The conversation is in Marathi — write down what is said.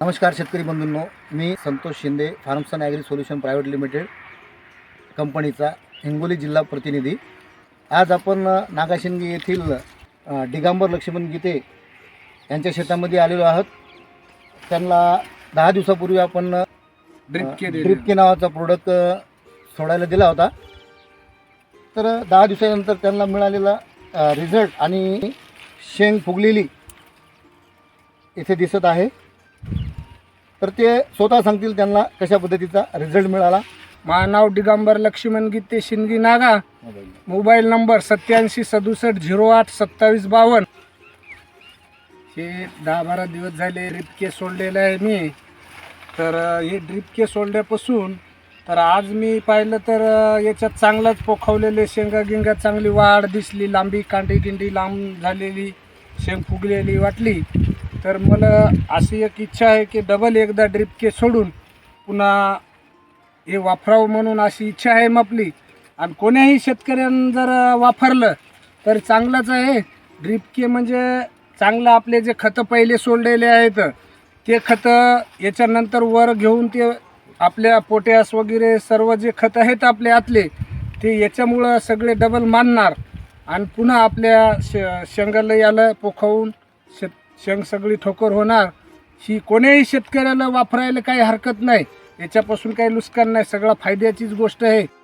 नमस्कार शेतकरी बंधूंनो मी Santosh Shinde Farmson agri solution private limited कंपनीचा हिंगोली जिल्हा प्रतिनिधी. आज आपण नागाशिंगी येथील अ, दिगंबर लक्ष्मण गीते यांच्या शेतामध्ये आलेलो आहोत. त्यांना दहा दिवसापूर्वी आपण ड्रिपके ड्रिपके नावाचा प्रोडक्ट सोडायला दिला होता. तर दहा दिवसानंतर त्यांना मिळालेला रिझल्ट आणि शेंग फुगलेली इथे दिसत आहे. तर ते स्वतः सांगतील त्यांना कशा पद्धतीचा रिझल्ट मिळाला. माझं नाव दिगंबर लक्ष्मण गीते शिंदगी नागा. मोबाईल नंबर सत्याऐंशी सदुसष्ट झिरो आठ सत्तावीस बावन्न. हे दहा बारा दिवस झाले रीपके सोडलेलं आहे मी. तर हे हे केस सोडल्यापासून तर आज मी पाहिलं तर याच्यात चांगलाच पोखवलेले शेंगा गिंगा चांगली वाढ दिसली लांबी कांडी गिंडी लांब झालेली शेंग फुगलेली वाटली. तर मला अशी एक इच्छा आहे की डबल एकदा ड्रिपके सोडून पुन्हा हे वापरावं म्हणून अशी इच्छा आहे आपली. आणि कोण्याही शेतकऱ्यानं जर वापरलं तर चांगलंच आहे. ड्रिपके म्हणजे चांगलं आपले जे खतं पहिले सोडलेले आहेत ते खतं याच्यानंतर वर घेऊन ते आपल्या पोटॅस वगैरे सर्व जे खतं आहेत आपले आतले ते याच्यामुळं सगळे डबल मानणार. आणि पुन्हा आपल्या श शेंगाला याला पोखवून शेत शेंग सगळी ठोकर होणार. ही कोणीही शेतकऱ्याला वापरायला काही हरकत नाही. याच्यापासून काही नुकसान नाही. सगळं फायद्याचीच गोष्ट आहे.